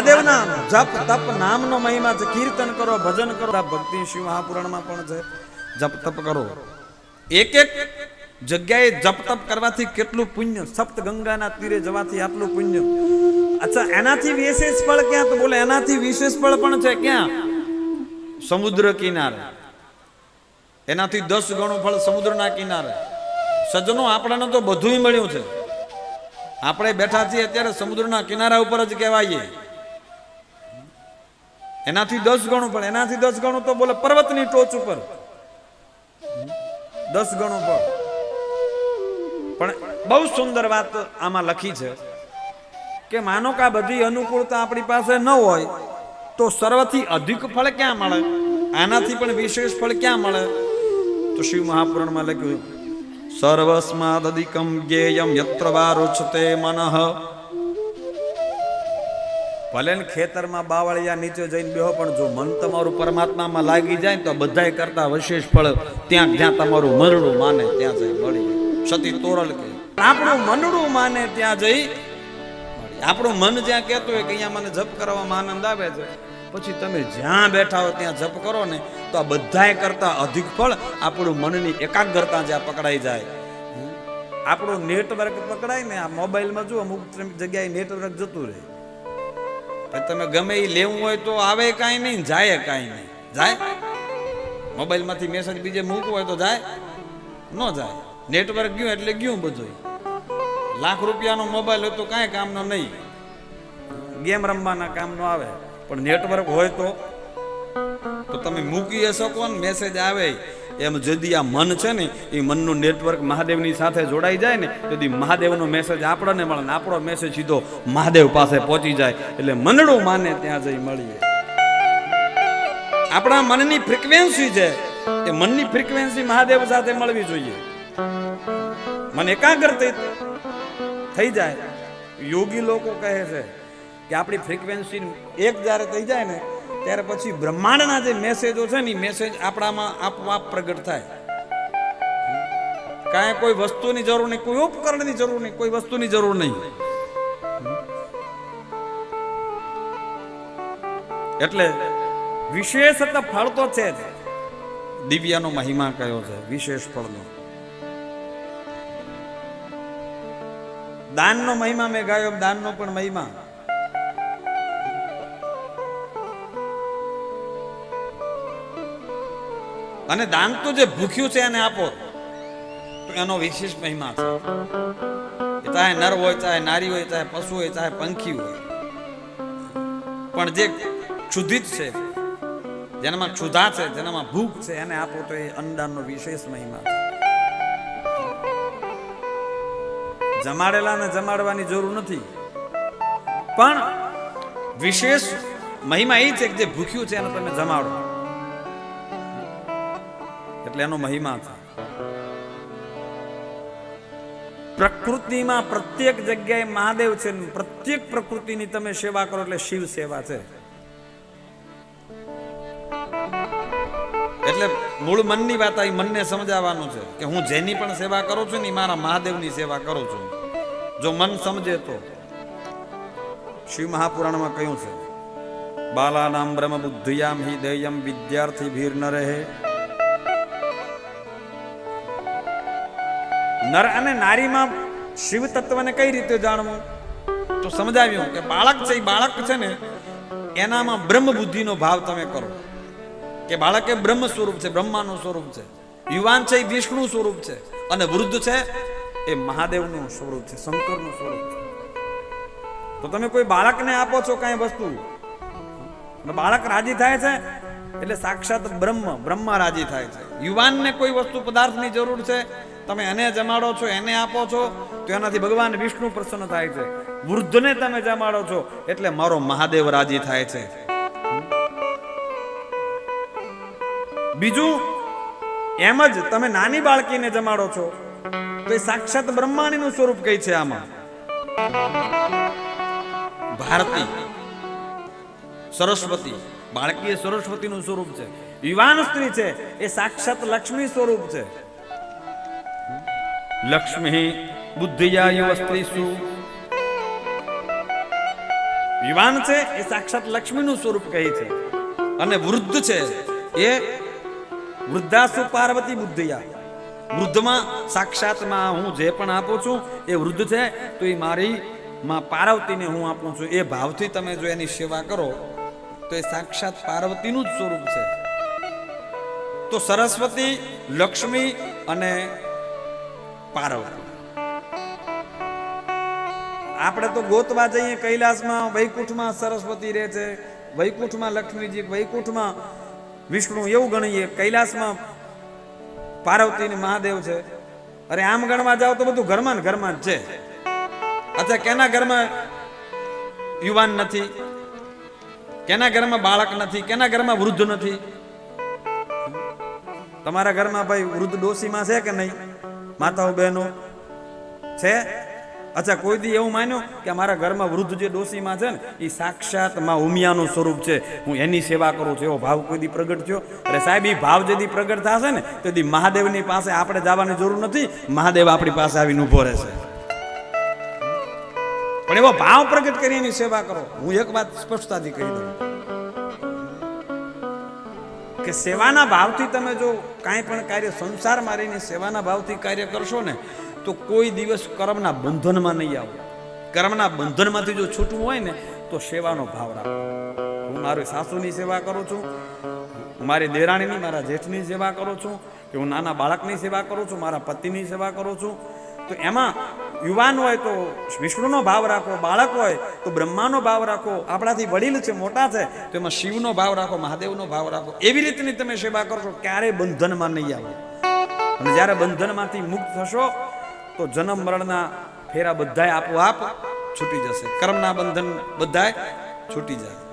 મહાદેવના જપ, તપ નામનો મહિમા છે. કીર્તન કરો, ભજન કરો. ભક્તિ શિવ મહાપુરાણમાં પણ છે. જપ, તપ કરો. એક એક જગ્યાએ જપ, તપ કરવાથી કેટલું પુણ્ય? સપ્ત ગંગાના તીરે જવાથી આટલું પુણ્ય? અચ્છા, એનાથી વિશેષ ફળ ક્યાં? તો બોલે, એનાથી વિશેષ ફળ પણ છે ક્યાં? સમુદ્ર કિનારે. એનાથી દસ ગણું ફળ સમુદ્રના કિનારે. સજનો આપણને તો બધુંય મળ્યું છે. આપણે બેઠા છીએ અત્યારે સમુદ્રના કિનારા ઉપર જ કહેવાઈએ. એનાથી દસ ગણું, પણ એનાથી દસ ગણું તો બોલે પર્વતની ટોચ ઉપર. દસ ગણું પણ. પણ બહુ સુંદર વાત આમાં લખી છે કે માનો કે આ બધી અનુકૂળતા આપણી પાસે ન હોય તો સર્વથી અધિક ફળ ક્યાં મળે? આનાથી પણ વિશેષ ફળ ક્યાં મળે? તો શિવ મહાપુરાણમાં લખ્યું સર્વસ્માદિકમ જ્ઞેયમ યત્ર વા મનઃ ભલે ને ખેતરમાં બાવળિયા નીચે જઈને બેહો, પણ જો મન તમારું પરમાત્મામાં લાગી જાય ને તો બધાય કરતા વિશેષ ફળ ત્યાં જ્યાં તમારું મનડું માને ત્યાં જઈ મળી સતી તોરલ કે આપણું મનડું માને ત્યાં જઈ આપણું મન જ્યાં કહેતું હોય કે અહીંયા મને જપ કરવામાં આનંદ આવે છે, પછી તમે જ્યાં બેઠા હો ત્યાં જપ કરો ને, તો આ બધાય કરતા અધિક ફળ આપણું મનની એકાગ્રતા જ્યાં પકડાઈ જાય. આપણું નેટવર્ક પકડાય ને, આ મોબાઈલમાં જુઓ, અમુક જગ્યાએ નેટવર્ક જતું રહે. પછી તમે ગમે એ લેવું હોય તો આવે કાંઈ નહીં, જાય કાંઈ નહીં. જાય? મોબાઈલમાંથી મેસેજ બીજે મૂકવો હોય તો જાય? ન જાય. નેટવર્ક ગયું એટલે ગયું બધું લાખ રૂપિયાનો મોબાઈલ હોય તો કાંઈ કામનો નહીં. ગેમ રમવાના કામનો આવે, પણ નેટવર્ક હોય તો? તો તમે મૂકી શકો ને મેસેજ આવે. એમ જદી આ મન છે ને, એ મનનું નેટવર્ક મહાદેવની સાથે જોડાઈ જાય ને તેથી મહાદેવનો મેસેજ આપણને મળે ને આપણો મેસેજ સીધો મહાદેવ પાસે પહોંચી જાય. એટલે મનડું માને ત્યાં જઈ મળીએ. આપણા મનની ફ્રીક્વન્સી છે, એ મનની ફ્રીક્વન્સી મહાદેવ સાથે મળવી જોઈએ. મન એકાગ્ર થઈ જાય. યોગી લોકો કહે છે કે આપણી ફ્રીક્વન્સી એક જ્યારે થઈ જાય ને ત્યારે પછી બ્રહ્માંડના જે મેસેજો છે ને, એ મેસેજ આપણામાં આપોઆપ પ્રગટ થાય. કાંઈ કોઈ વસ્તુની જરૂર નહીં, કોઈ ઉપકરણની જરૂર નહીં, કોઈ વસ્તુની જરૂર નહીં. એટલે વિશેષ ફળ તો છે જ. દિવ્યાનો મહિમા કયો છે? વિશેષ ફળનો. દાનનો મહિમા મેં ગાયો દાનનો પણ મહિમા. અને દાન તો જે ભૂખ્યું છે એને આપો. તો એનો વિશેષ મહિમા છે. એ ચાહે નર હોય, ચાહે નારી હોય, ચાહે પશુ હોય, ચાહે પંખી હોય. પણ જે ક્ષુધિત છે, જેનામાં ક્ષુધા છે, જેનામાં ભૂખ છે, એને આપો તો એ અન્નદાનનો વિશેષ મહિમા છે. જમાડેલાને જમાડવાની જરૂર નથી. પણ વિશેષ મહિમા એ છે કે જે ભૂખ્યું છે એને તમે જમાડો. એટલે એનો મહિમા છે. પ્રકૃતિમાં પ્રત્યેક જગ્યાએ મહાદેવ છે પ્રત્યેક પ્રકૃતિની તમે સેવા કરો એટલે શિવ સેવા છે. એટલે મૂળ મનની વાત આવી મનને સમજાવવાનું છે કે હું જેની પણ સેવા કરું છું ને મારા મહાદેવની સેવા કરું છું. જો મન સમજે તો. શિવ મહાપુરાણમાં કહ્યું છે, બાલાનામ બ્રહ્મ બુદ્ધિયામ હિ દેયમ વિદ્યાર્થી ભીર ન રહે. નર અને નારીમાં શિવ તત્વને કઈ રીતે જાણવું? તો સમજાવ્યું કે બાળક છે એ બાળક છે ને, એનામાં બ્રહ્મ બુદ્ધિનો ભાવ તમે કરો. કે બાળક બ્રહ્મ સ્વરૂપ છે, બ્રહ્માનું સ્વરૂપ છે. યુવાન છે એ વિષ્ણુ સ્વરૂપ છે. અને વૃદ્ધ છે, એ મહાદેવનું સ્વરૂપ છે, શંકરનું સ્વરૂપ છે. તો તમે કોઈ બાળકને આપો છો કાંઈ વસ્તુ? બાળક રાજી થાય છે? એટલે સાક્ષાત બ્રહ્મ, બ્રહ્મા રાજી થાય છે. યુવાનને કોઈ વસ્તુ પદાર્થની જરૂર છે? તમે એને જમાડો છો, એને આપો છો, તો એનાથી ભગવાન વિષ્ણુ પ્રસન્ન થાય છે. વૃદ્ધને તમે જમાડો છો, એટલે મારો મહાદેવ રાજી થાય છે. બીજું, એમ જ તમે નાની બાળકીને જમાડો છો, તો એ સાક્ષાત બ્રહ્માણીનું સ્વરૂપ કઈ છે આમાં? ભારતી, સરસ્વતી બાળકી એ સરસ્વતીનું સ્વરૂપ છે. યુવાન સ્ત્રી છે, એ સાક્ષાત લક્ષ્મી સ્વરૂપ છે. લક્ષ્મી બુદ્ધિયા યુવ સ્ત્રીસુ યુવાન છે એ સાક્ષાત લક્ષ્મીનું સ્વરૂપ કહે છે અને વૃદ્ધ છે એ વૃદ્ધાસુ પાર્વતી બુદ્ધિયા વૃદ્ધમાં સાક્ષાતમાં હું જે પણ આપું છું એ વૃદ્ધ છે તો એ મારી માં પાર્વતીને હું આપું છું એ ભાવથી તમે જો એની સેવા કરો તો એ સાક્ષાત પાર્વતીનું જ સ્વરૂપ છે તો સરસ્વતી લક્ષ્મી અને પાર્વતી આપણે તો ગોતવા જઈએ કૈલાસમાં, વૈકુંઠમાં સરસ્વતી રહે છે, વૈકુંઠમાં લક્ષ્મીજી, વૈકુંઠમાં વિષ્ણુ એવું ગણીએ, કૈલાસમાં પાર્વતી ને મહાદેવ છે. અરે આમ ગણવા જાવ તો બધું ઘરમાં ને ઘરમાં જ છે. અચ્છા, કેના ઘરમાં યુવાન નથી? કેના ઘરમાં બાળક નથી? કેના ઘરમાં વૃદ્ધ નથી? તમારા ઘરમાં ભાઈ વૃદ્ધ ડોસીમાં છે કે નહીં? માતાઓ બહેનો, છે? અચ્છા, કોઈ દી એવું માન્યું કે મારા ઘરમાં વૃદ્ધ જે ડોસીમાં છે ને એ સાક્ષાતમાં ઉમિયાનું સ્વરૂપ છે. હું એની સેવા કરું છું, એવો ભાવ કોઈ દી પ્રગટ થયો? અરે સાહેબ એ ભાવ જે દી પ્રગટ થશે ને, તો દી મહાદેવની પાસે આપણે જવાની જરૂર નથી. મહાદેવ આપણી પાસે આવીને ઊભો રહેશે. પણ એવો ભાવ પ્રગટ કરી એની સેવા કરો. હું એક વાત સ્પષ્ટતાથી કહી દઉં. કે સેવાના ભાવથી તમે જો કાંઈ પણ કાર્ય સંસારમાં રહીને સેવાના ભાવથી કાર્ય કરશો ને, તો કોઈ દિવસ કર્મના બંધનમાં નહીં આવો. કર્મના બંધનમાંથી જો છૂટવું હોય ને, તો સેવાનો ભાવ રાખો. હું મારી સાસુની સેવા કરું છું હું મારી દેરાણીની, મારા જેઠની સેવા કરું છું, કે હું નાના બાળકની સેવા કરું છું, મારા પતિની સેવા કરું છું. તો એમાં યુવાન હોય તો વિષ્ણુનો ભાવ રાખો, બાળક હોય તો બ્રહ્માનો ભાવ રાખો, આપણાથી વડીલ છે, મોટા છે, તો એમાં શિવનો ભાવ રાખો, મહાદેવનો ભાવ રાખો. એવી રીતની તમે સેવા કરશો, ક્યારેય બંધનમાં નહીં આવો. અને જ્યારે બંધનમાંથી મુક્ત થશો, તો જન્મ મરણના ફેરા બધાય આપોઆપ છૂટી જશે. કર્મના બંધન બધાય છૂટી જાય.